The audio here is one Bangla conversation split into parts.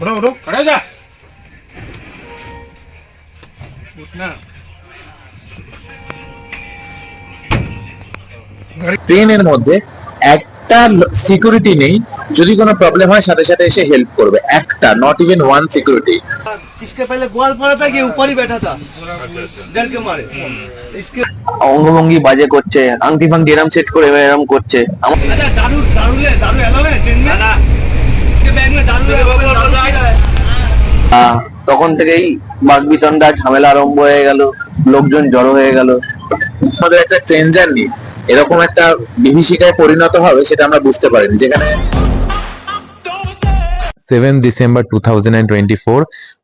उठो उठो खड़े हो जा उठना ট্রেনের মধ্যে একটা সিকিউরিটি নেই যদি কোনো প্রবলেম হয় সাথে সাথে এসে হেল্প করবে একটা নট ইভেন ওয়ান सिक्योरिटी इसके पहले ग्वाल पड़ा था कि ऊपर ही बैठा था डर के मारे इसके অঙ্গভঙ্গি বাজে করছে আংটি ফাংটি এরম সেট করে এরম করছে আমার अच्छा दारू दारू ले दारू अलाउ তখন থেকেই বাগবিতণ্ডা ঝামেলা আরম্ভ হয়ে গেল লোকজন জড়ো হয়ে গেল। আমাদের একটা ট্রেন জার্নি এরকম একটা বিভীষিকায় পরিণত হবে সেটা আমরা বুঝতে পারিনি যেখানে সেভেন ডিসেম্বর টু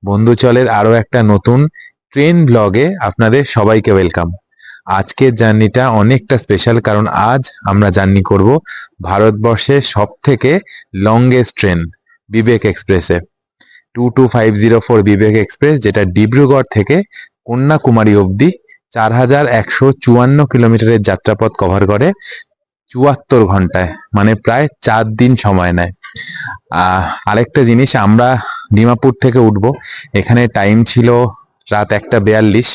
বন্ধু চলের আরও একটা নতুন ট্রেন ব্লগে আপনাদের সবাইকে ওয়েলকাম আজকের জার্নিটা অনেকটা স্পেশাল কারণ আজ আমরা জার্নি করব ভারতবর্ষের সব থেকে লংগেস্ট ট্রেন বিবেক এক্সপ্রেসে two two five zero four Vivek Express যেটা ডিব্রুগড় থেকে কন্যাকুমারী অবধি চার হাজার একশো চুয়ান্ন কিলোমিটারের যাত্রাপথ কভার করে চুয়াত্তর ঘন্টায় মানে প্রায় চার দিন সময় নেয়। আরেকটা জিনিস, আমরা ডিমাপুর থেকে উঠবো। এখানে টাইম ছিল রাত একটা বেয়াল্লিশ।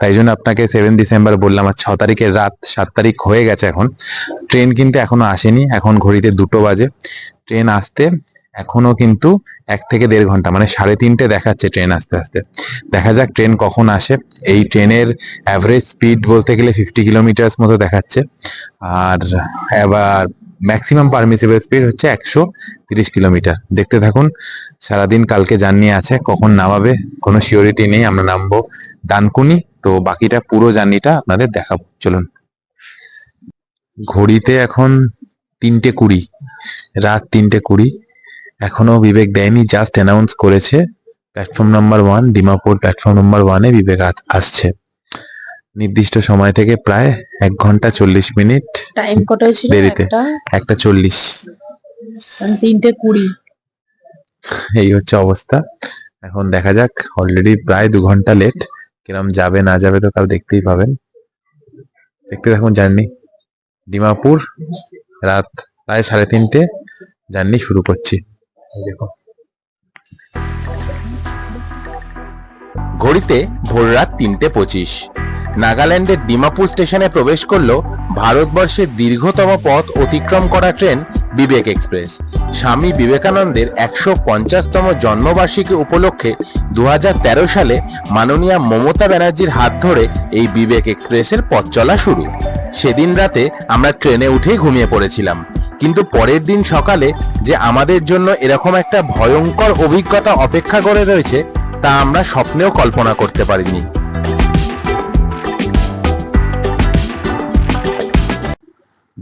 তাই জন্য আপনাকে সেভেন ডিসেম্বর বললাম, আর ছ তারিখের রাত সাত তারিখ হয়ে গেছে এখন। ট্রেন কিন্তু এখনও আসেনি, এখন ঘড়িতে দুটো বাজে। ট্রেন আসতে এখনও কিন্তু এক থেকে দেড় ঘণ্টা মানে সাড়ে তিনটে দেখাচ্ছে ট্রেন আসতে আসতে। দেখা যাক ট্রেন কখন আসে। এই ট্রেনের অ্যাভারেজ স্পিড বলতে গেলে ফিফটি কিলোমিটার্স মতো দেখাচ্ছে। আর এবার ম্যাক্সিমাম পারমিসিবল স্পিড হচ্ছে একশো তিরিশ কিলোমিটার দেখতে থাকুন, সারাদিন কালকে জার্নি আছে, কখন নামাবে, কোনো সিওরিটি নেই, আমরা নামবো ডানকুনি, তো বাকিটা পুরো জার্নিটা আপনাদের দেখাবো। চলুন। ঘড়িতে এখন তিনটে কুড়ি, রাত তিনটে কুড়ি। এখনও বিবেক দেয়নি জাস্ট অ্যানাউন্স করেছে। Platform number one Dimapur platform number ওয়ানে বিবেক আস- আসছে। নির্দিষ্ট সময় থেকে প্রায় এক ঘণ্টা চল্লিশ মিনিট টাইম কত হয়েছিল দেরিতে। একটা? চল্লিশ। তিনটে কুড়ি। এই হচ্ছে অবস্থা। এখন দেখা যাক অলরেডি প্রায় দু ঘণ্টা লেট কিরম যাবে না যাবে তো কাল দেখতেই পাবেন। দেখতে থাকুন জার্নি ডিমাপুর রাত প্রায় সাড়ে তিনটে। জার্নি শুরু করছি। দেখো। ঘড়িতে ভোররাত তিনটে পঁচিশ। নাগাল্যান্ডের ডিমাপুর স্টেশনে প্রবেশ করল ভারতবর্ষের দীর্ঘতম পথ অতিক্রম করা ট্রেন বিবেক এক্সপ্রেস। স্বামী বিবেকানন্দের একশো পঞ্চাশতম জন্মবার্ষিকী উপলক্ষে দু হাজার তেরো সালে মাননীয়া মমতা ব্যানার্জির হাত ধরে এই বিবেক এক্সপ্রেসের পথ চলা শুরু। সেদিন রাতে আমরা ট্রেনে উঠেই ঘুমিয়ে পড়েছিলাম। কিন্তু পরের দিন সকালে যে আমাদের জন্য এরকম একটা ভয়ঙ্কর অভিজ্ঞতা অপেক্ষা করে রয়েছে, তা আমরা স্বপ্নেও কল্পনা করতে পারিনি।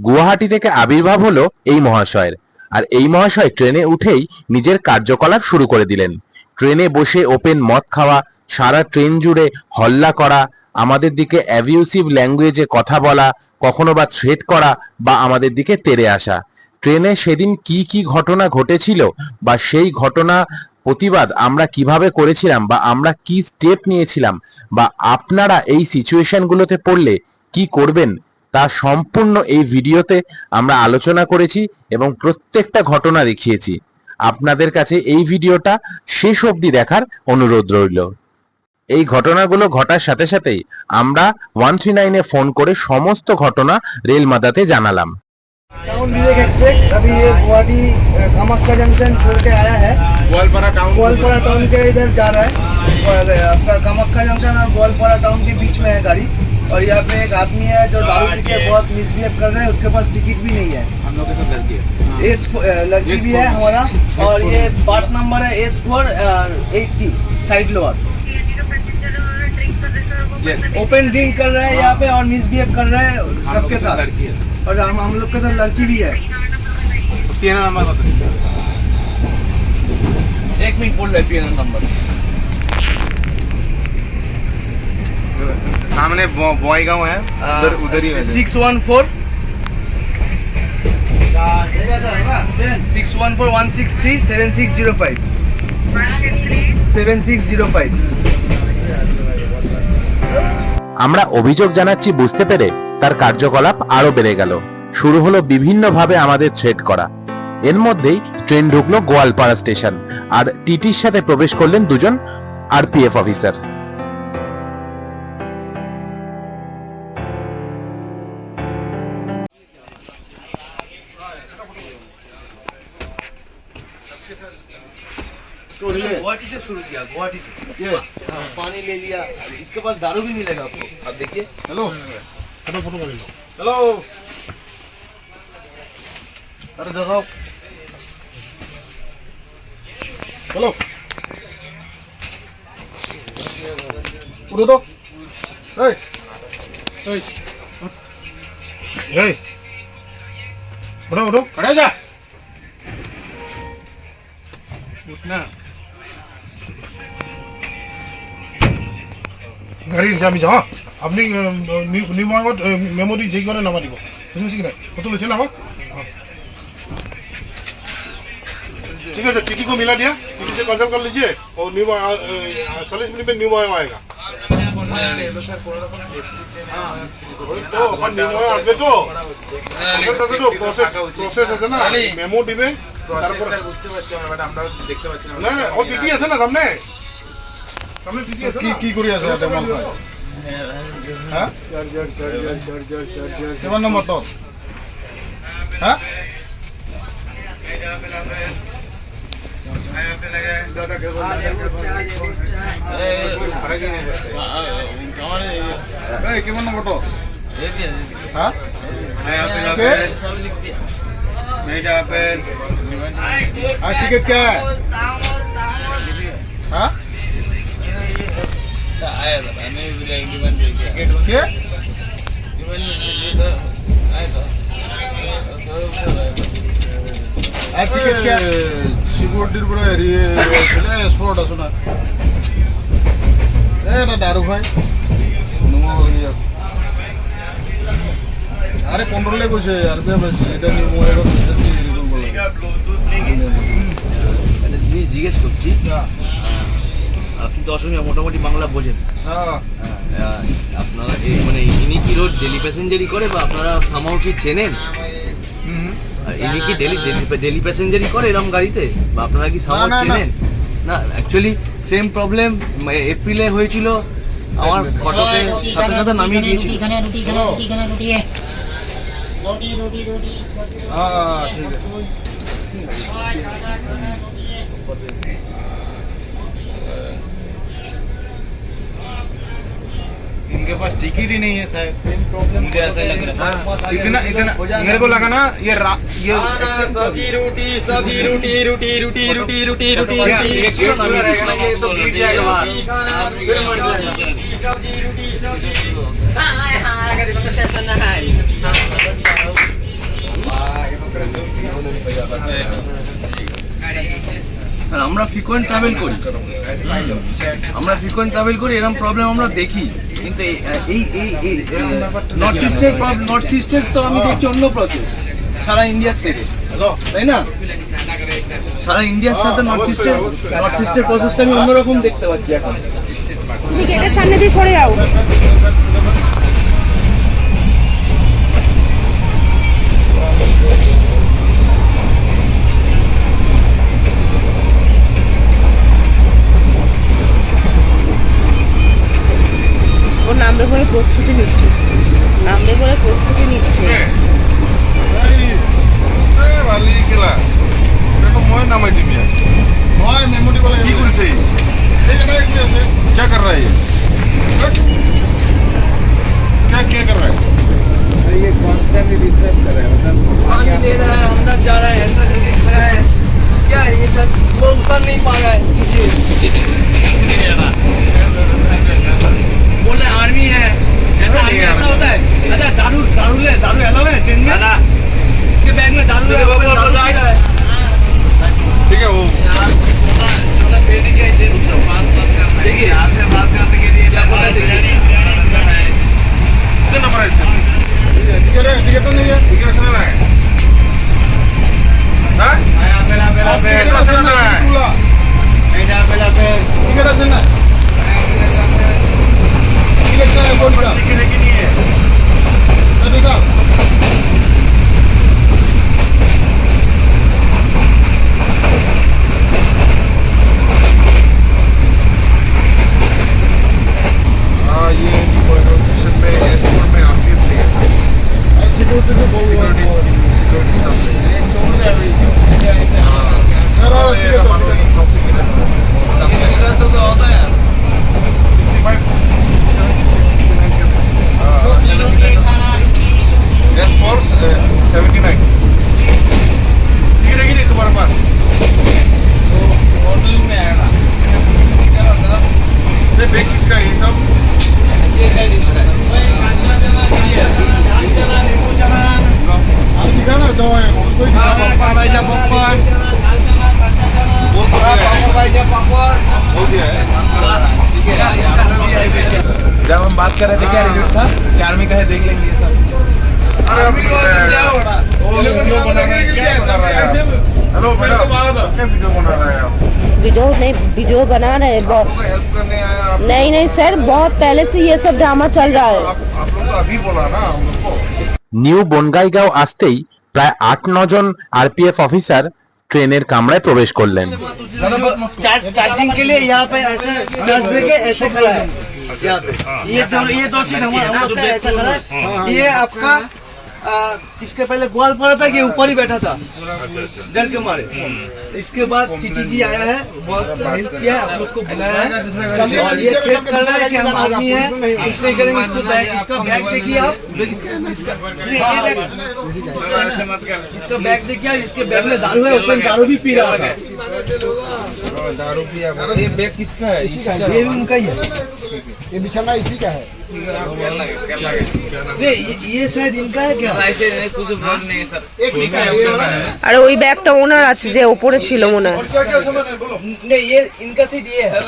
গুয়াহাটি থেকে আবির্ভাব হলো এই মহাশয়ের। আর এই মহাশয় ট্রেনে উঠেই নিজের কার্যকলাপ শুরু করে দিলেন। ট্রেনে বসে ওপেন মদ খাওয়া, সারা ট্রেন জুড়ে হল্লা করা, আমাদের দিকে অ্যাবিউসিভ ল্যাঙ্গুয়েজে কথা বলা, কখনো বা থ্রেট করা বা আমাদের দিকে তেড়ে আসা। ট্রেনে সেদিন কি কি ঘটনা ঘটেছিল বা সেই ঘটনা প্রতিবাদ আমরা কীভাবে করেছিলাম বা আমরা কি স্টেপ নিয়েছিলাম বা আপনারা এই সিচুয়েশনগুলোতে পড়লে কি করবেন তা সম্পূর্ণ এই ভিডিওতে আমরা আলোচনা করেছি এবং প্রত্যেকটা ঘটনা দেখিয়েছি আপনাদের কাছে এই ভিডিওটা শেষ অবধি দেখার অনুরোধ রইল এই ঘটনাগুলো ঘটার সাথে সাথেই আমরা ওয়ান থ্রি নাইনে ফোন করে সমস্ত ঘটনা রেল মাদাতে জানালাম टाउन विवेक एक्सप्रेस अभी ये गुवाहाटी अ, कामाख्या जंक्शन छोड़ के आया है ग्वालपारा टाउन ग्वालपारा टाउन के इधर जा रहा है और अ, आपका कामाख्या जंक्शन और ग्वालपारा टाउन के बीच में है गाड़ी और यहाँ पे एक आदमी है जो दारू पी के बहुत मिसबिहेव कर रहे हैं उसके पास टिकट भी नहीं है। हम लोग के साथ लड़की है। एस लड़की भी है हमारा और ये पार्ट नंबर है S four eighty side lower open drink कर रहे हैं यहाँ पे और मिसबिहेव कर रहे हैं सबके साथ लड़की है। और हम हम लोग के साथ लड़की भी है। पीएनआर नंबर बताइए। एक मिनट बोल रहे पी नंबर सामने बॉय गांव है उधर उधर ही है six one four six one four one six three seven six zero five seven six zero five আমরা অভিযোগ জানাচ্ছি বুঝতে পেরে তার কার্যকলাপ আরো বেড়ে গেল শুরু হলো বিভিন্নভাবে আমাদের থ্রেট করা এর মধ্যেই ট্রেন ঢুকলো গোয়ালপাড়া স্টেশন আর টিটির সাথে প্রবেশ করলেন দুজন আরপিএফ অফিসার गुवाहाटी से शुरू किया गुवाहाटी से। ये। पानी ले लिया। इसके पास दारू भी मिलेगा आपको। आप देखिए। हेलो। हेलो फ़ोटो कर लो। हेलो। अरे जगाओ हेलो। उठो तो। ए ए ए उठो उठो। खड़े जा। उठना গাড়ীৰ যাবি যা আপুনি নিৰ্মাণত মেমৰি যি কৰে নামাৰিব বুজি পাইছে কি নাই ফটো লৈছে না আমাক ঠিক আছে টিটি को मिला दिया टीटी से कंसल्ट कर लीजिए और न्यू चालीस मिनट में न्यू बॉय आएगा তো এখন নিউ বয় আসবে তো প্রসেস আছে তো প্রসেস প্রসেস আছে না মেমো দিবে বুঝতে পারছি আমরা আমরা দেখতে পাচ্ছি না। না ও টিটি আছে না সামনে? সামনে টিটি আছে কি কি কৰি আছে মাল খাই হা কিমান নম্বৰ তোৰ হা এই, কিমান নম্বৰ তোৰ मीट एप्पल टिकट क्या है? हाँ? आया था मैंने टिकट क्या? सिक्योरिटी पूरा हेरी एक्सपोर्ट आसो ना ए दारू भाई नुआ আরে কন্ট্রোলে কইছে আর বে বলছে এটা নিয়ে মোবাইল এরকম বলে একটা জিনিস জিজ্ঞেস করছি। আপনি তো অসমীয়া মোটামুটি বাংলা বোঝেন। হ্যাঁ। আপনারা এই মানে ইনি কি রোজ ডেলি প্যাসেঞ্জারি করে বা আপনারা সামাও কি চেনেন? ইনি কি ডেলি ডেলি প্যাসেঞ্জারি করে এরকম গাড়িতে? বা আপনারা কি সামাও। চেনেন? না অ্যাকচুয়ালি সেম প্রবলেম এপ্রিলে হয়েছিল আমার কটকে সাথে সাথে নামিয়ে দিয়েছিল। हाँ ठीक है। इनके पास टिकट ही नहीं है शायद मुझे ऐसा लग रहा है। इतना इतना मेरे को लगा ना ये रा, ये सब्ज़ी रोटी सब्ज़ी रोटी रोटी रोटी रोटी रोटी रोटी ये गेट खुला रहेगा ना ये तो गिर जाएगा बाहर। फिर मर जाएगा। আর আমরা ফ্রিকোয়েন্ট ট্রাভেল করি। আমরা ফ্রিকোয়েন্ট ট্রাভেল করি এরকম প্রবলেম আমরা দেখি। কিন্তু এই এই এই এই নর্থ ইস্টের নর্থ ইস্টের তো আমি দেখছি অন্য প্রসেস সারা ইন্ডিয়ার থেকে। তাই না? সারা ইন্ডিয়ার সাথে নর্থ ইস্টের নর্থ ইস্টের প্রসেসটা আমি অন্যরকম দেখতে পাচ্ছি এখন। তুমি গেটের সামনে দিয়ে সরে যাও। बात कर रहे थे क्या रिव्यू था कि आर्मी का है देख लेंगे ये सब वो वीडियो बना रहे हैं क्या बना रहे हैं आप? हेलो मैडम क्या वीडियो बना रहे हैं आप वीडियो नहीं वीडियो बना रहे हैं बहुत आपको हेल्प करने आए आप नहीं नहीं सर बहुत पहले से ये सब ड्रामा चल रहा है आप आप लोग को अभी बोला ना हम लोग को নিউ বনগাইগাঁও আসতেই প্রায় আট নজন আরপিএফ অফিসার ট্রেনের কামরায় প্রবেশ করলেন चार्ज चार्जिंग के लिए यहाँ पे ऐसे चार्ज देके ऐसे खड़ा है यहाँ पे ये दो ये दो सीट हमारा ऐसा खड़ा है? ये आपका आ, इसके पहले ग्वाल पड़ा था कि ऊपर ही बैठा था? डर के मारे। इसके बाद टीटी जी आया है बहुत हेल्प किया है आप लोग को बुलाया है। और ये चेक कर रहा है कि हम आदमी है। कुछ करेंगे इसको बैग इसका बैग देखिए आप। इसका बैग- इसका बैग देखिए आप इसके बैग में दारू है उसमें दारू भी पी रहा है दारू पिया ये बैग किसका है? ये भी उनका ही है। ये बिछाना इसी का है ये ये शायद इनका है क्या আর ওই ব্যাগটা ওনার আছে যে ওপরে ছিল মনে হয় क्या क्या सामान है बोलो नहीं ये इनका सीट ये है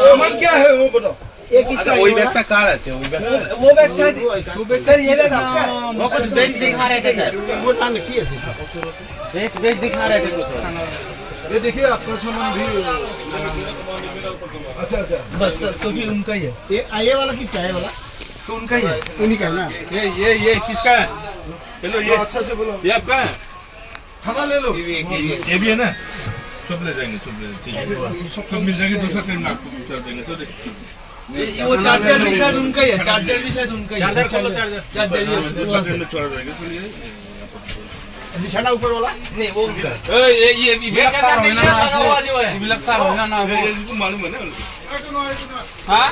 सामान क्या है वो बताओ एक इसका ওই ব্যাগটা কার আছে ওই ব্যাগ वो बैग शायद सर ये बैग आपका है वो कुछ बेच दिखा रहे थे सर वो लाने की है बेच बेच दिखा रहे थे कुछ ये देखिए आपका सामान भी अच्छा अच्छा बस तो, तो भी उनका ही है ये ये वाला किसका है ये वाला तो उनका ही है उन्हीं का है ना ये ये ये किसका है चलो ये अच्छा से बोलो ये आपका है खाना ले लो ये भी है ना सब ले जाएंगे सब ले ठीक है सब मिल जाएंगे दूसरा ट्रेन में आपको दूसरा देंगे तो दे- ये वो चार्जर भी शायद उनका ही है चार्जर भी शायद उनका ही है चार्जर खोलो चार्जर चार्जर बिछाना ऊपर वाला नहीं वो उनका है। ये ये भी ये क्या करने के लिए लगा हुआ जो है लगता है ना ये इनको मालूम है ना हाँ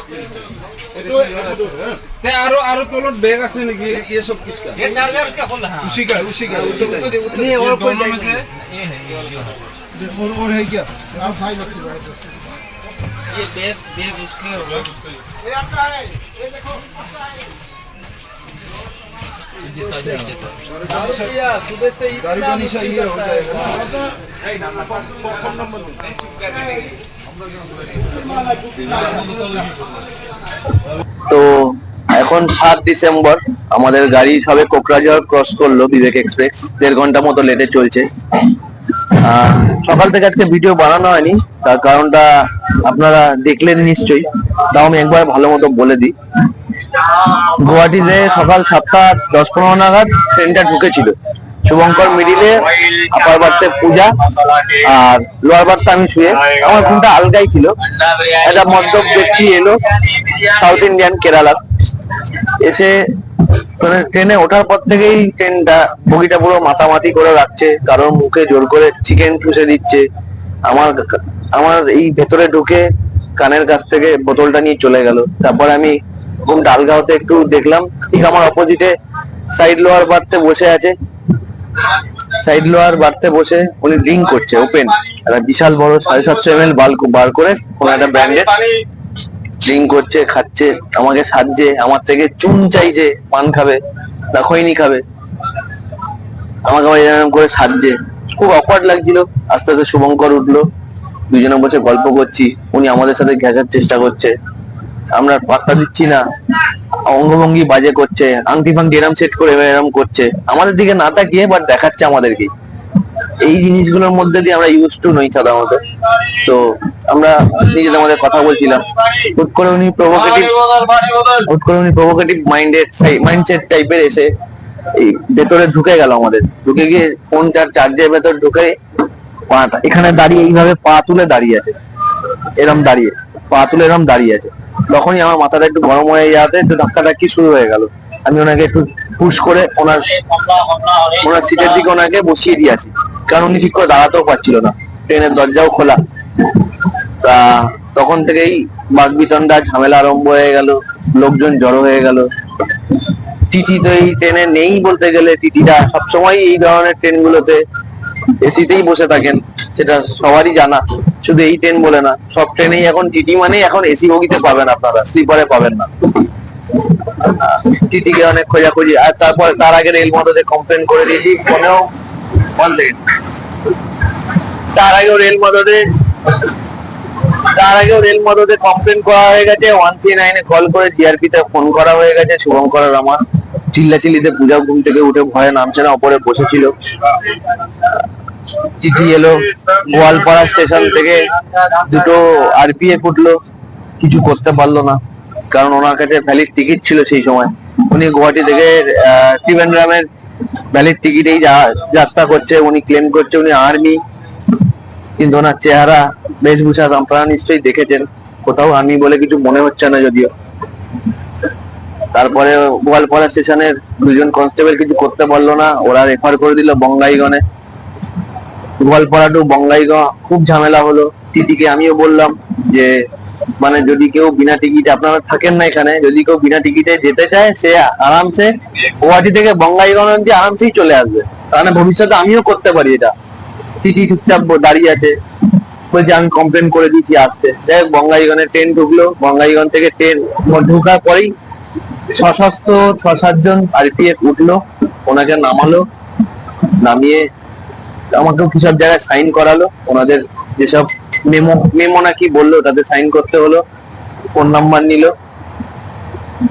ते आरो आरो तोलो बैग আছে নাকি ये सब किसका ये चार्जर क्या खोल रहा है उसी का उसी का उसी का नहीं और कोई दोनों में नहीं से और और है क्या आप भाई मत ये बैग बैग उसके होगा ये आपका है ये देखो सुबह से गाड़ी का निशा ये हो जाएगा তো এখন সাত ডিসেম্বর, আমাদের গাড়ি সবে কোকরাঝড় ক্রস করল বিবেক এক্সপ্রেস দেড় ঘণ্টা মতো লেটে চলছে। সকাল থেকে আজকে ভিডিও বানানো হয়নি। তার কারণটা আপনারা দেখলেন নিশ্চয়ই। তাও আমি একবার ভালো মতো বলে দিই। গুয়াহাটিতে সকাল সাতটা দশ পনেরো নাগাদ ট্রেনটা ঢুকেছিল। শুভঙ্কর মিডিলে আপার বার্তে পূজা, আর লোয়ার বার্তে আমি শুয়ে। আমার ঘুমটা আলগাই ছিল। একটা মদ্যপ ব্যক্তি এলো সাউথ ইন্ডিয়ান কেরালা এসে ট্রেনে ওঠার পর থেকেই ট্রেনটা বগিটা পুরো মাতামাতি করে রাখছে কারোর মুখে জোর করে চিকেন চুষে দিচ্ছে। আমার আমার এই ভেতরে ঢুকে কানের কাছ থেকে বোতলটা নিয়ে চলে গেল। তারপর আমি আলগা হতে একটু দেখলাম, ঠিক আমার অপোজিটে সাইড লোয়ার বার্থে বসে আছে। সাইড লোয়ার বার্থে বসে উনি ড্রিঙ্ক করছে ওপেন একটা বিশাল বড় সাড়ে সাতশো এম এল বার করে কোনো একটা ব্র্যান্ডের ড্রিঙ্ক করছে, খাচ্ছে, আমাকে সাজছে, আমার থেকে চুন চাইছে, পান খাবে, না খৈনি খাবে। আমাকে আবার এরকম করে সাজছে। খুব অকওয়ার্ড লাগছিল। আস্তে আস্তে শুভঙ্কর উঠল। দুজনে বসে গল্প করছি। উনি আমাদের সাথে ঘেঁচার চেষ্টা করছে। আমরা পাত্তা দিচ্ছি না। অঙ্গভঙ্গি বাজে করছে। আংটি ফাংটি এরম সেট করে এরম করছে। আমাদের দিকে না তাকিয়ে বাট দেখাচ্ছে আমাদেরকে এই জিনিসগুলোর মধ্যে দিয়ে আমরা ইউজ টু নই সাধারণত। তো আমরা নিজেদের মধ্যে কথা বলছিলাম। হুট করে উনি প্রভোকেটিভ হুট করে উনি প্রভোকেটিভ মাইন্ডেড মাইন্ডসেট টাইপের এসে এই ভেতরে ঢুকে গেল আমাদের। ঢুকে গিয়ে ফোনটার চার্জের ভেতর ঢুকে পাটা এখানে দাঁড়িয়ে এইভাবে পা তুলে দাঁড়িয়ে আছে। এরম দাঁড়িয়ে। পা তুলে এরম দাঁড়িয়ে আছে। তখনই আমার মাথাটা একটু গরম হয়ে যাওয়াতে একটু ধাক্কাধাক্কি শুরু হয়ে গেল। আমি ওনাকে একটু পুশ করে ওনার ওনার সিটের দিকে ওনাকে বসিয়ে দিয়ে আসি। কারণ উনি ঠিক করে দাঁড়াতেও পারছিল না। ট্রেনের দরজাও খোলা। তা তখন থেকেই বাগবিতণ্ডা, ঝামেলা আরম্ভ হয়ে গেল, লোকজন জড়ো হয়ে গেল। টিটি তো এই ট্রেনে নেই বলতে গেলে টিটিটা সবসময় এই ধরনের ট্রেনগুলোতে এসিতেই বসে থাকেন, সেটা সবারই জানা। শুধু এই ট্রেন বলে না, সব ট্রেনেই এখন টিটি মানেই এখন এসি বগিতে পাবেন আপনারা, স্লিপারে পাবেন না। টিটিকে অনেক খোঁজাখুঁজি, আর তারপর তার আগে রেল মদতে কমপ্লেন করে দিয়েছি, ফোনেও ওয়ান সেকেন্ড তার আগেও রেল মদতে তার আগেও রেল মদতে কমপ্লেন করা হয়ে গেছে। ওয়ান থ্রি নাইনে কল করে জিআরপি তে ফোন করা হয়ে গেছে শুভঙ্কর আর আমার। চিল্লাচিল্লিতে পূজা ঘুম থেকে উঠে ভয়ে নামছে না, ওপরে বসেছিল। চিঠি এলো, গোয়ালপাড়া স্টেশন থেকে দুটো আরপিএফ উঠল কিছু করতে পারল না, কারণ ওনার কাছে ভ্যালিড টিকিট ছিল সেই সময়। উনি গুয়াহাটি থেকে ত্রিভেন্দ্রামের ভ্যালিড টিকিটেই যাত্রা করছে, উনি ক্লেম করছে, উনি আর্মি কিন্তু ওনার চেহারা, বেশভূষা আপনারা নিশ্চয়ই দেখেছেন। কোথাও আর্মি বলে কিছু মনে হচ্ছে না যদিও। তারপরে গোয়ালপাড়া স্টেশনের দুজন কনস্টেবল কিছু করতে পারল না, ওরা রেফার করে দিল বঙ্গাইগণে। গোয়ালপাড়া টু বঙ্গাইগাঁও খুব ঝামেলা হলো। টিটিকে আমিও বললাম যে মানে যদি কেউ বিনা টিকিটে, আপনারা থাকেন না এখানে, যদি কেউ বিনা টিকিটে যেতে চায়, সে আরামসে গুয়াহাটি থেকে বঙ্গাইগাঁও অব্দি আরামসেই চলে আসবে। তাহলে ভবিষ্যতে আমিও করতে পারি এটা। টিটি চুপচাপ দাঁড়িয়ে আছে। বলছে, আমি কমপ্লেন করে দিচ্ছি আসছে দেখ বঙ্গাইগণে ট্রেন ঢুকলো। বঙ্গাইগণ থেকে ট্রেন ঢোকার পরেই সশস্ত্র ছ সাতজন আরপিএফ উঠল। ওনাকে নামালো, নামিয়ে আমাকেও কিসব জায়গায় সাইন করালো। ওনাদের যেসব মেমো মেমো নাকি বলল তাতে সাইন করতে হলো, ফোন নাম্বার নিল।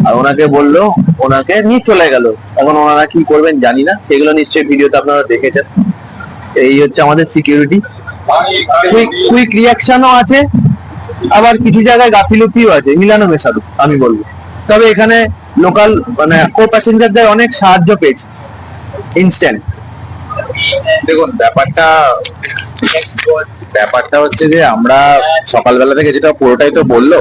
আর ওনাকে বলল, ওনাকে নিয়ে চলে গেল। এখন ওনারা কি করবেন জানি না। সেগুলো নিশ্চয়ই ভিডিওতে আপনারা দেখেছেন। এই হচ্ছে আমাদের সিকিউরিটি কুইক রিয়াকশনও আছে। আবার কিছু জায়গায় গাফিলতিও আছে। মিলানো আমি বলব। তবে এখানে লোকাল মানে কো প্যাসেঞ্জারদের অনেক সাহায্য পেয়েছি। ইনস্ট্যান্ট দেখুন, ব্যাপারটা ব্যাপারটা হচ্ছে যে আমরা সকালবেলা থেকে যেটা পুরোটাই তো বলল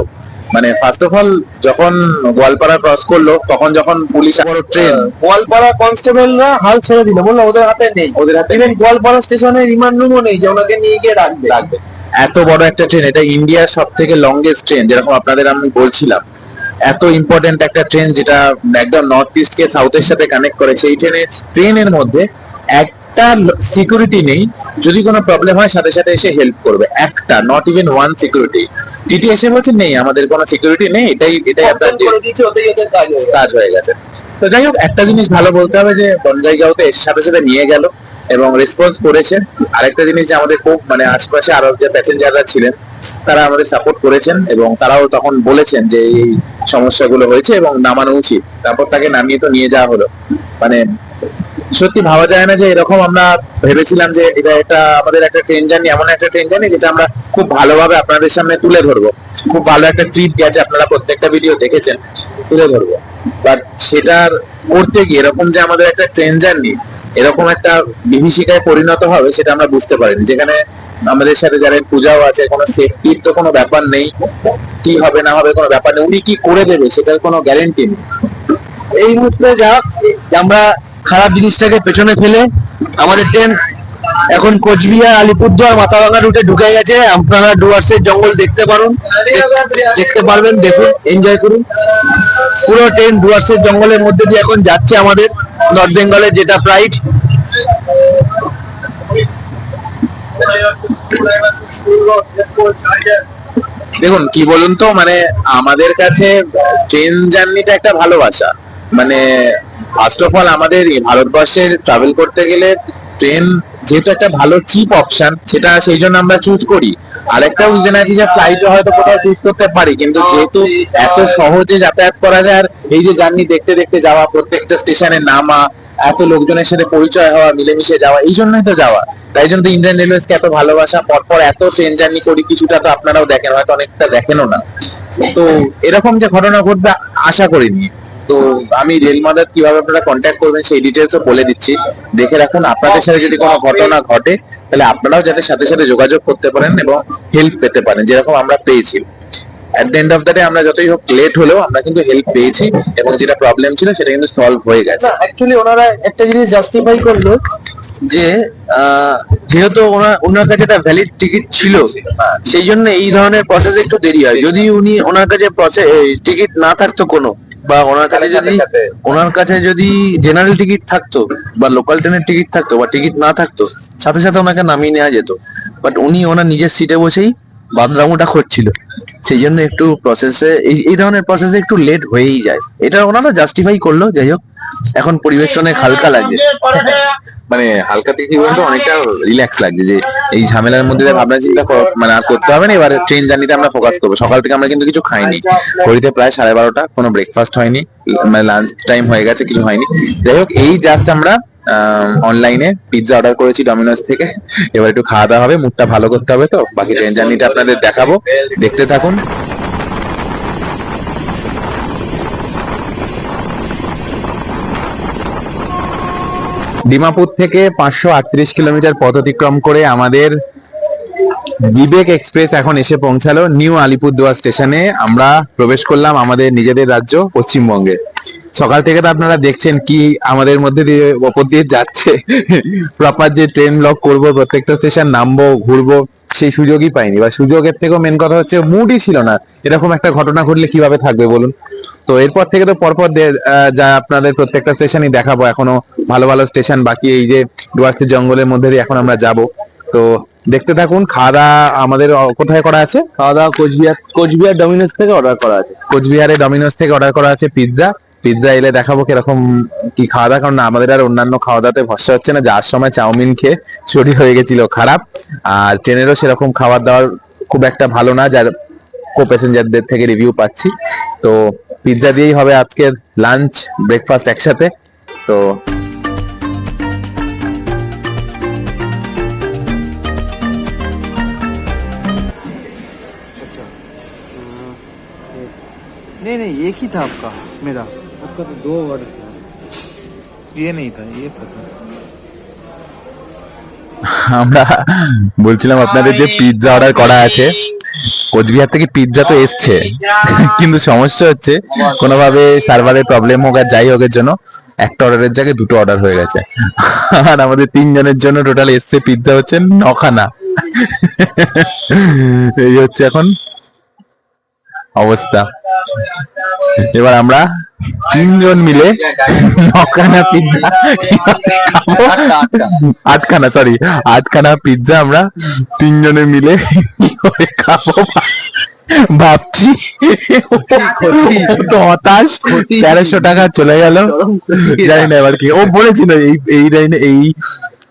মানে ফার্স্ট অফ অল যখন গোয়ালপাড়া ক্রস করল তখন যখন পুলিশ বড় ট্রেন গোয়ালপাড়া কনস্টেবলরা হাল ছেড়ে দিল বলল ওদের হাতে নেই। ওদের হাতে ইভেন গোয়ালপাড়া স্টেশনে রিমান্ড রুমও নেই যে ওনাকে নিয়ে গিয়ে রাখবে। রাখবে। এত বড় একটা ট্রেন এটা ইন্ডিয়ার সব থেকে লংগেস্ট ট্রেন যেরকম আপনাদের আমি বলছিলাম। এত ইম্পর্টেন্ট একটা ট্রেন যেটা একদম নর্থ ইস্ট কে সাউথের সাথে কানেক্ট করে সেই ট্রেনে ট্রেনের মধ্যে একটা সিকিউরিটি নেই। যদি কোনো প্রবলেম হয় সাথে সাথে এসে হেল্প করবে। একটা not even one security TT এসে বলছে নেই আমাদের কোনো সিকিউরিটি নেই এটাই এটাই আপনার কাজ হয়ে গেছে। তো যাই হোক একটা জিনিস ভালো বলতে হবে যে বনগাইগাঁওতে এসে সাথে সাথে নিয়ে গেল এবং রেসপন্স করেছে। আরেকটা জিনিস যে আমাদের খুব মানে আশপাশে আরও যে প্যাসেঞ্জাররা ছিলেন তারা আমাদের সাপোর্ট করেছেন এবং তারাও তখন বলেছেন যে এই সমস্যাগুলো হয়েছে এবং নামানো উচিত। তারপর তাকে নামিয়ে তো নিয়ে যাওয়া হলো। মানে সত্যি ভাবা যায় না যে এরকম আমরা ভেবেছিলাম যে এটা একটা আমাদের একটা ট্রেন জার্নি এমন একটা ট্রেন জার্নি যেটা আমরা খুব ভালোভাবে আপনাদের সামনে তুলে ধরবো। খুব ভালো একটা ট্রিপ গেছে, আপনারা প্রত্যেকটা ভিডিও দেখেছেন, তুলে ধরবো। বাট সেটার করতে গিয়ে এরকম যে আমাদের একটা ট্রেন জার্নি এরকম একটা বিভীষিকায় পরিণত হবে, সেটা আমরা বুঝতে পারিনি। যেখানে আমাদের সাথে যারা পূজাও আছে, কোনো সেফটির তো কোনো ব্যাপার নেই, কি হবে, না হবে কোনো ব্যাপার নেই, উনি কি করে দেবে, সেটার কোনো গ্যারেন্টি নেই। এই মুহূর্তে যা, আমরা খারাপ জিনিসটাকে পেছনে ফেলে আমাদের ট্রেন এখন কোচবিহার, আলিপুরদুয়ার মাথাভাঙা রুটে ঢুকে গেছে। আপনারা ডুয়ার্সের জঙ্গল দেখতে পারুন দেখতে পারবেন, দেখুন এনজয় করুন। পুরো ট্রেন ডুয়ার্সের জঙ্গলের মধ্যে দিয়ে এখন যাচ্ছে আমাদের নর্থ বেঙ্গলের যেটা প্রাইড দেখুন, কি বলুন তো মানে আমাদের কাছে ট্রেন জার্নিটা একটা ভালোবাসা মানে ফার্স্ট অফ অল আমাদের ভারতবর্ষের ট্রাভেল করতে গেলে ট্রেন যেহেতু একটা ভালো চিপ অপশন সেটা সেই জন্য আমরা চুজ করি। আরেকটা রিজন আছে যে ফ্লাইটও হয়তো কোথাও চুজ করতে পারি, কিন্তু যেহেতু এত সহজে যাতায়াত করা যায়, আর এই যে জার্নি দেখতে দেখতে যাওয়া, প্রত্যেকটা স্টেশনে নামা, এত লোকজনের সাথে পরিচয় হওয়া, মিলেমিশে যাওয়া, এই জন্যই তো যাওয়া। তাই জন্য তো ইন্ডিয়ান রেলওয়েজকে এত ভালোবাসা, পরপর এত ট্রেন জার্নি করি, কিছুটা তো আপনারাও দেখেন, হয়তো অনেকটা দেখেনও না। তো এরকম যে ঘটনা ঘটবে, আশা করিনি। তো আমি রেল মাদার কীভাবে আপনারা কন্ট্যাক্ট করবেন সেই ডিটেলসও বলে দিচ্ছি। দেখে রাখুন, আপনাদের সাথে যদি কোনো ঘটনা ঘটে, তাহলে আপনারাও যাতে সাথে সাথে যোগাযোগ করতে পারেন এবং হেল্প পেতে পারেন, যেরকম আমরা পেয়েছি। At the end of the day আমরা যতই হোক লেট হলেও আমরা কিন্তু হেল্প পেয়েছি এবং যেটা প্রবলেম ছিল সেটা কিন্তু সলভ হয়ে গেছে। অ্যাকচুয়ালি ওনারা একটা জিনিস জাস্টিফাই করল যে যেহেতু ওনার ওনার কাছে একটা ভ্যালিড টিকিট ছিল, সেই জন্য এই ধরনের প্রসেস একটু দেরি হয়। যদি উনি ওনার কাছে টিকিট না থাকতো কোনো বা ওনার কাছে যদি ওনার কাছে যদি জেনারেল টিকিট থাকতো বা লোকাল ট্রেনের টিকিট থাকতো বা টিকিট না থাকতো, সাথে সাথে ওনাকে নামিয়ে নেওয়া যেত। বাট উনি ওনার নিজের সিটে বসেই বাদরামুটা করছিল। সেই জন্য একটু প্রসেসে এই ধরনের প্রসেসে একটু লেট হয়েই যায়। এটা ওনারা জাস্টিফাই করল, যাই হোক। এখন পরিবেশটা অনেক হালকা লাগে মানে হালকা থেকে বলতো, অনেকটা রিল্যাক্স লাগছে যে এই ঝামেলার মধ্যে ভাবনা চিন্তা মানে আর করতে হবে না। এবার ট্রেন জার্নিতে আমরা ফোকাস করব। সকাল থেকে আমরা কিন্তু কিছু খাইনি। ঘড়িতে প্রায় সাড়ে বারোটা, কোনো ব্রেকফাস্ট হয়নি। মানে লাঞ্চ টাইম হয়ে গেছে, কিছু হয়নি। যাই হোক, এই জাস্ট আমরা অনলাইনে পিৎজা অর্ডার করেছি ডমিনোস থেকে। এবার একটু খাওয়া দাওয়া হবে মুডটা ভালো করতে হবে তো। বাকি ট্রেন জার্নিটা আপনাদের দেখাবো। দেখতে থাকুন। ডিমাপুর থেকে পাঁচশো আটত্রিশ কিলোমিটার পথ অতিক্রম করে আমাদের বিবেক এক্সপ্রেস এখন এসে পৌঁছালো নিউ আলিপুরদুয়ার স্টেশনে। আমরা প্রবেশ করলাম আমাদের নিজেদের রাজ্য পশ্চিমবঙ্গে। সকাল থেকে তো আপনারা দেখছেন কি আমাদের মধ্যে দিয়ে ওপর দিয়ে যাচ্ছে। প্রপার যে ট্রেন ব্লক করব প্রত্যেকটা স্টেশন নামবো ঘুরবো সেই সুযোগই পাইনি। বা সুযোগের থেকেও মেন কথা হচ্ছে মুডই ছিল না। এরকম একটা ঘটনা ঘটলে কীভাবে থাকবে বলুন? তো এরপর থেকে তো পরপর যা আপনাদের প্রত্যেকটা স্টেশনই দেখাবো। এখনও ভালো ভালো স্টেশন বাকি এই যে ডুয়ার্সের জঙ্গলের মধ্যে দিয়ে এখন আমরা যাব। তো দেখতে থাকুন খাওয়া দাওয়া আমাদের কোথায় করা আছে? খাওয়া দাওয়া কোচবিহার কোচবিহার ডমিনোস থেকে অর্ডার করা আছে। কোচবিহারে ডমিনোস থেকে অর্ডার করা আছে পিৎজা পিৎজা এলে দেখাবো কিরকম কি খাওয়া দাওয়া কারণ আমাদের আর অন্যান্য খাওয়া দাওয়াতে ভরসা হচ্ছে না যার সময় চাউমিন খেয়ে শরীর হয়ে গেছিল খারাপ আর ট্রেনেরও সেরকম খাবার দাবার খুব একটা ভালো না যার কো প্যাসেঞ্জারদের থেকে রিভিউ পাচ্ছি তো পিৎজা দিয়েই হবে আজকের লাঞ্চ ব্রেকফাস্ট একসাথে তো नहीं नहीं एक ही था आपका मेरा आपका तो दो ऑर्डर था ये नहीं था ये था, था। আমরা বলছিলাম আপনাদের যে পিৎজা অর্ডার করা আছে কোচবিহার থেকে পিৎজা তো এসছে কিন্তু সমস্যা হচ্ছে কোনোভাবে সার্ভারের প্রবলেম হোক আর যাই হোক এর জন্য একটা অর্ডারের জায়গায় দুটো অর্ডার হয়ে গেছে আর আমাদের তিনজনের জন্য টোটাল এসছে পিৎজা হচ্ছে নখানা এই হচ্ছে এখন অবস্থা। এবার আমরা তিনজন মিলে নখানা খাব। আটখানা সরি আটখানা পিৎজা আমরা তিনজনে মিলে খাব ভাবছি। হতাশ, তেরোশো টাকা চলে গেল। জানি না এবার কি। ও বলেছিল এই এই লাইনে এই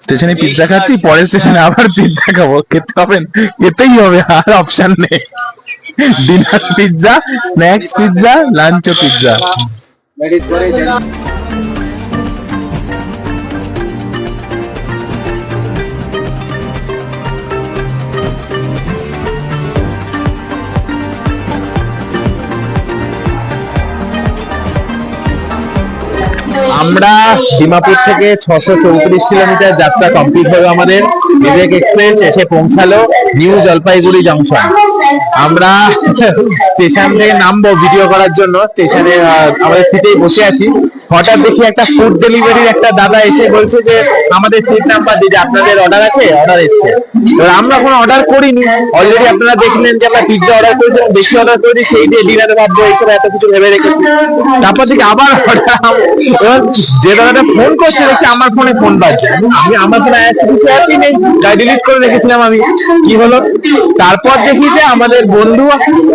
স্টেশনে পিৎজা খাচ্ছি, পরের স্টেশনে আবার পিৎজা খাব। খেতে হবে, খেতেই হবে, আর অপশন নেই। Dinner pizza snacks pizza lunch pizza আমরা ডিমাপুর থেকে ছশো চৌত্রিশ কিলোমিটার যাত্রা কমপ্লিট হলো আমাদের। বিবেক এক্সপ্রেস এসে পৌঁছালো নিউ জলপাইগুড়ি জংশন আমরা স্টেশন থেকে নামবো ভিডিও করার জন্য। স্টেশনে আমাদের সিটেই বসে আছি। হঠাৎ দেখি একটা ফুড ডেলিভারির একটা দাদা এসে বলছে যে, আমাদের সিট নাম্বার দিতে আপনাদের অর্ডার আছে অর্ডার এসছে। আমরা কোনো অর্ডার করিনি। অলরেডি আপনারা দেখলেন যে আমরা পিৎজা অর্ডার করেছিলাম বেশি অর্ডার করেছি, সেই দিয়ে ডিনারে ভাববো এইসব এত কিছু ভেবে রেখেছি। তারপর থেকে আবার। এবার যে দাদাটা ফোন করছে দেখছি আমার ফোনে ফোন পাচ্ছে আমি আমার ফোনে অ্যাপই নেই, তাই ডিলিট করে রেখেছিলাম আমি। কি হলো? তারপর দেখি যে আমাদের বন্ধু,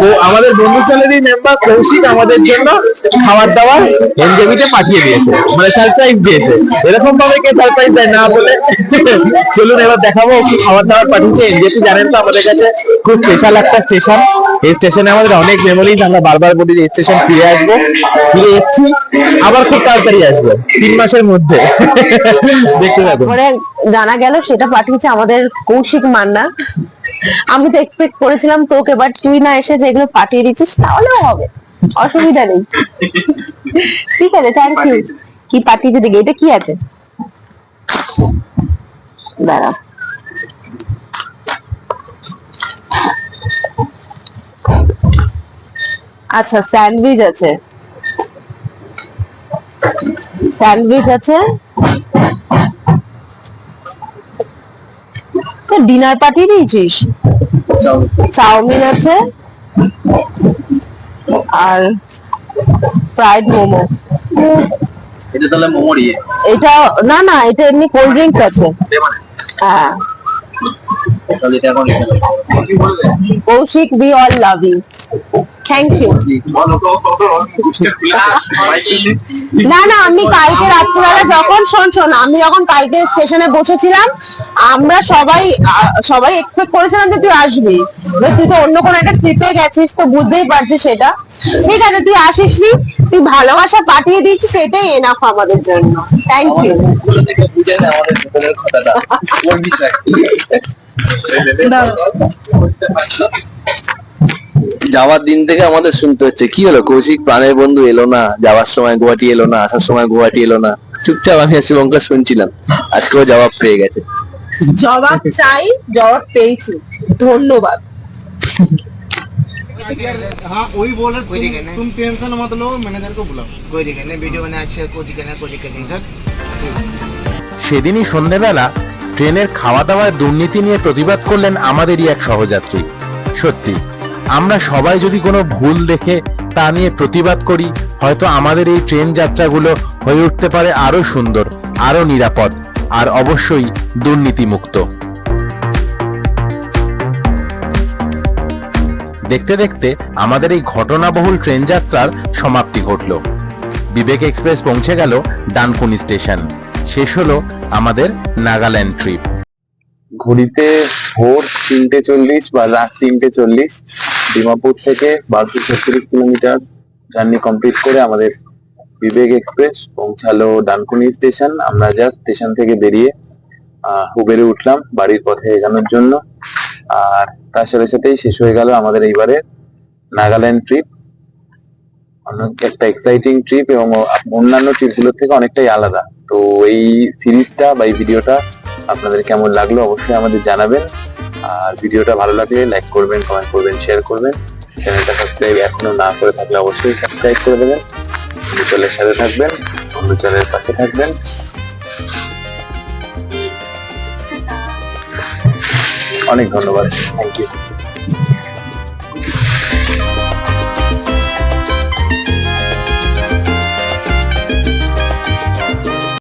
ও, আমাদের বন্ধু চ্যানেলেরই মেম্বার কৌশিক আমাদের জন্য খাবার দাবার এনজেবিতে পাঠিয়ে দিয়েছে। মানে সারপ্রাইজ দিয়েছে। এরকম ভাবে কে সারপ্রাইজ দেয় না বলে। চলুন এবার দেখাবো খাবার দাবার পাঠিয়েছে। এনজেপি জানেন তো আমাদের কাছে খুব স্পেশাল একটা স্টেশন এই স্টেশনে আমাদের অনেক মেমোরিজ আমরা বারবার বলি যে স্টেশন ফিরে আসব। ফিরে এসেছি। আবার খুব তাড়াতাড়ি আসব। তিন মাসের মধ্যে। দেখতে থাকুন। জানা গেল সেটা পাঠিয়েছে আমাদের কৌশিক মান্না। আমি তো এক্সপেক্ট করেছিলাম তোকে বাট তুই না এসে যেগুলো পাঠিয়ে দিচ্ছিস, তাহলেও হবে। অসুবিধা নেই। ঠিক আছে থ্যাংক ইউ কি পাঠিয়েছে দেখি এটা কি আছে? দাঁড়া। আচ্ছা স্যান্ডউইচ আছে। স্যান্ডউইচ আছে। তো ডিনার পাঠিয়ে দিয়েছিস? চাউমিন আছে। আর ফ্রাইড মোমো। এটা তাহলে মোমোর ইয়ে এটা না না এটা এমনি কোল্ড ড্রিঙ্ক আছে। হ্যাঁ। তাহলে এটা এখন Kaushik be all love you thank you না না আমি কালকে রাত্রিবেলা যখন শোন শোন আমি যখন কালকে স্টেশনে বসেছিলাম আমরা সবাই সবাই এক্সপেক্ট করেছিলাম যে তুই আসবি। তুই তো অন্য কোনো একটা ট্রিপে গেছিস তো বুঝতেই পারছিস সেটা। ঠিক আছে তুই আসিসনি তুই ভালোবাসা পাঠিয়ে দিয়েছিস সেটাই এনাফ আমাদের জন্য। থ্যাংক ইউ বুঝে যাওয়ার দিন থেকে আমাদের শুনতে হচ্ছে কি হলো কৌশিক প্রাণের বন্ধু এলো না যাওয়ার সময় গুয়াহাটি এলো না আসার সময় গুয়াহাটি এলো না চুপচাপ আমি আর শুভঙ্কর শুনছিলাম আজকেও জবাব পেয়ে গেছে জবাব চাই জবাব পেয়েছি ধন্যবাদ हाँ वही बोल रहे तुम, तुम टेंशन मत लो मैनेजर को बुलाओ कोई दिक्कत नहीं वीडियो बना अच्छा कोई दिक्कत नहीं कोई दिक्कत नहीं सर সেদিনই সন্ধেবেলা ট্রেনের খাওয়া দাওয়ার দুর্নীতি নিয়ে প্রতিবাদ করলেন আমাদেরই এক সহযাত্রী সত্যি আমরা সবাই যদি কোনো ভুল দেখে তা নিয়ে প্রতিবাদ করি, হয়তো আমাদের এই ট্রেন যাত্রাগুলো হয়ে উঠতে পারে আরও সুন্দর, আরও নিরাপদ, আর অবশ্যই দুর্নীতিমুক্ত। দেখতে দেখতে আমাদের এই ঘটনাবহুল ট্রেন যাত্রার সমাপ্তি ঘটল। বিবেক এক্সপ্রেস পৌঁছে গেল ডানকুনি স্টেশন। শেষ হলো আমাদের নাগাল্যান্ড ট্রিপ। ঘড়িতে ভোর তিনটে চল্লিশ বা রাত তিনটে চল্লিশ। ডিমাপুর থেকে বারোশো ছত্রিশ কিলোমিটার জার্নি কমপ্লিট করে আমাদের বিবেক এক্সপ্রেস পৌঁছালো ডানকুনি স্টেশন। আমরা জাস্ট স্টেশন থেকে বেরিয়ে আহ, উবেরে উঠলাম বাড়ির পথে এগানোর জন্য। আর তার সাথে সাথেই শেষ হয়ে গেল আমাদের এইবারে নাগাল্যান্ড ট্রিপ অনেক একটা এক্সাইটিং ট্রিপ এবং অন্যান্য ট্রিপগুলোর থেকে অনেকটাই আলাদা। তো এই সিরিজটা বা এই ভিডিওটা আপনাদের কেমন লাগল অবশ্যই আমাদের জানাবেন। আর ভিডিওটা ভালো লাগলে লাইক করবেন কমেন্ট করবেন শেয়ার করবেন। চ্যানেলটা সাবস্ক্রাইব এখনও না করে থাকলে অবশ্যই সাবস্ক্রাইব করে দেবেন। বন্ধু সাথে থাকবেন, অন্য চলের পাশে থাকবেন। অনেক ধন্যবাদ থ্যাংক ইউ